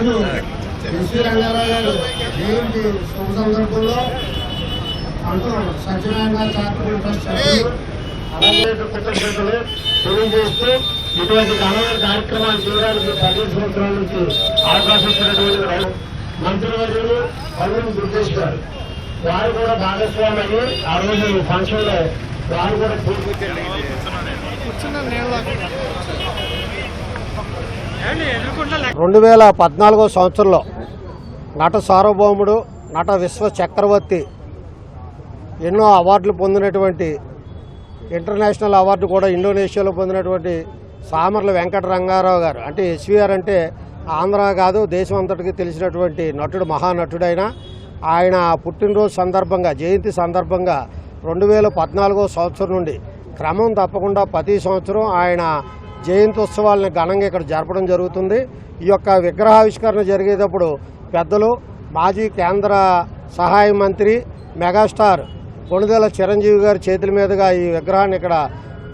ఇప్పుడు ఎస్వి రంగారావు గారు జయంతి శుభ సందర్భంలో అంటూ సత్యనారాయణ గారు చారిటబుల్ ట్రస్ట్ కృతజ్ఞతలు తెలియజేస్తూ ఇటువంటి ఘనమైన కార్యక్రమాలు చేయడానికి పదిహేను సంవత్సరాల నుంచి అవకాశం ఇచ్చినటువంటి రై- మంత్రివర్యులు పల్లెలు దుర్గేష్ గారు. వారు కూడా భాగస్వామి అయ్యి ఆ రోజు ఫంక్షన్లో వారు కూడా పూర్తి రెండు వేల పద్నాలుగో సంవత్సరంలో నట సార్వభౌముడు నట విశ్వ చక్రవర్తి ఎన్నో అవార్డులు పొందినటువంటి ఇంటర్నేషనల్ అవార్డు కూడా ఇండోనేషియాలో పొందినటువంటి సామర్ల వెంకట రంగారావు గారు. అంటే ఎస్వీఆర్ అంటే ఆంధ్ర కాదు దేశం అంతటికి తెలిసినటువంటి నటుడు మహానటుడైన. ఆయన పుట్టినరోజు సందర్భంగా జయంతి సందర్భంగా రెండు వేల పద్నాలుగో సంవత్సరం నుండి క్రమం తప్పకుండా ప్రతి సంవత్సరం ఆయన జయంతోత్సవాలను ఘనంగా ఇక్కడ జరపడం జరుగుతుంది. ఈ యొక్క విగ్రహావిష్కరణ జరిగేటప్పుడు పెద్దలు మాజీ కేంద్ర సహాయ మంత్రి మెగాస్టార్ కొణిదెల చిరంజీవి గారి చేతుల మీదుగా ఈ విగ్రహాన్ని ఇక్కడ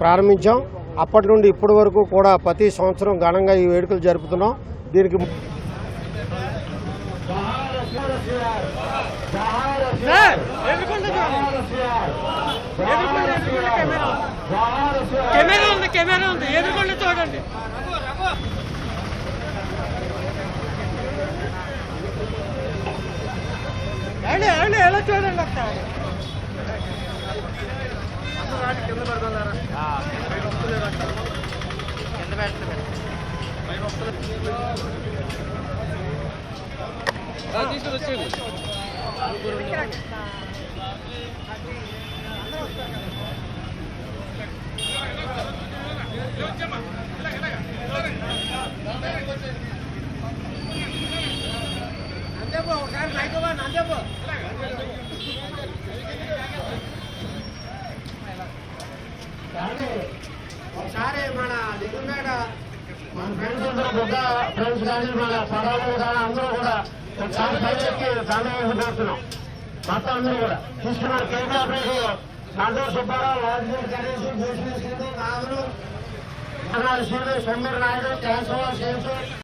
ప్రారంభించాం. అప్పటి నుండి ఇప్పటి వరకు కూడా ప్రతి సంవత్సరం ఘనంగా ఈ వేడుకలు జరుపుతున్నాం. దీనికి కెమెరా కెమెరా ఉంది. ఎదుర్కొండి చూడండి. అండి అండి ఎలా చూడండి అక్క? ఒకసారి మన దిగుమేడ మన ఫ్రెండ్స్ అందరూ బుగ్గ ఫ్రెండ్స్ కానీ మన పడాలు కానీ అందరూ కూడా ఒకసారి పైకి మొత్తం అందరూ కూడా. చూస్తున్నారు కేంద్ర ప్రభుత్వం Subbarao రాజమూరి Ganesh Hablado sirve, son Bernardo, que han sido